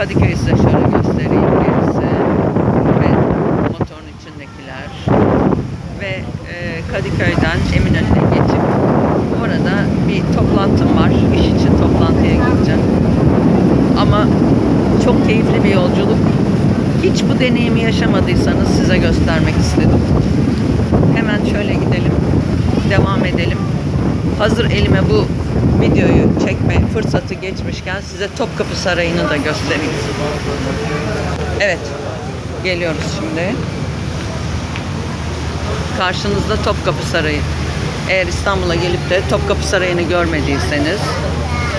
Kadıköy size şöyle göstereyim gerisi ve motorun içindekiler ve e, Kadıköy'den Eminönü'ne geçip orada bir toplantım var. İş için toplantıya gideceğim. Ama çok keyifli bir yolculuk. Hiç bu deneyimi yaşamadıysanız size göstermek istedim. Hemen şöyle gidelim. Devam edelim. Hazır elime bu videoyu çekme fırsatı geçmişken size Topkapı Sarayı'nı da göstereyim. Evet. Geliyoruz şimdi. Karşınızda Topkapı Sarayı. Eğer İstanbul'a gelip de Topkapı Sarayı'nı görmediyseniz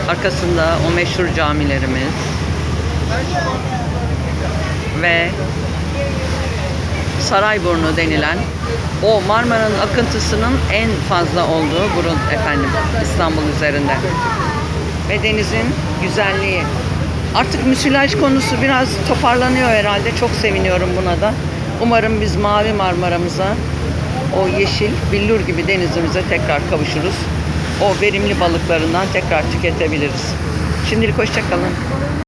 arkasında o meşhur camilerimiz ve Sarayburnu denilen o Marmara'nın akıntısının en fazla olduğu burun efendim İstanbul üzerinde. Ve denizin güzelliği. Artık müsilaj konusu biraz toparlanıyor herhalde. Çok seviniyorum buna da. Umarım biz mavi Marmara'mıza o yeşil billur gibi denizimize tekrar kavuşuruz. O verimli balıklarından tekrar tüketebiliriz. Şimdilik hoşçakalın.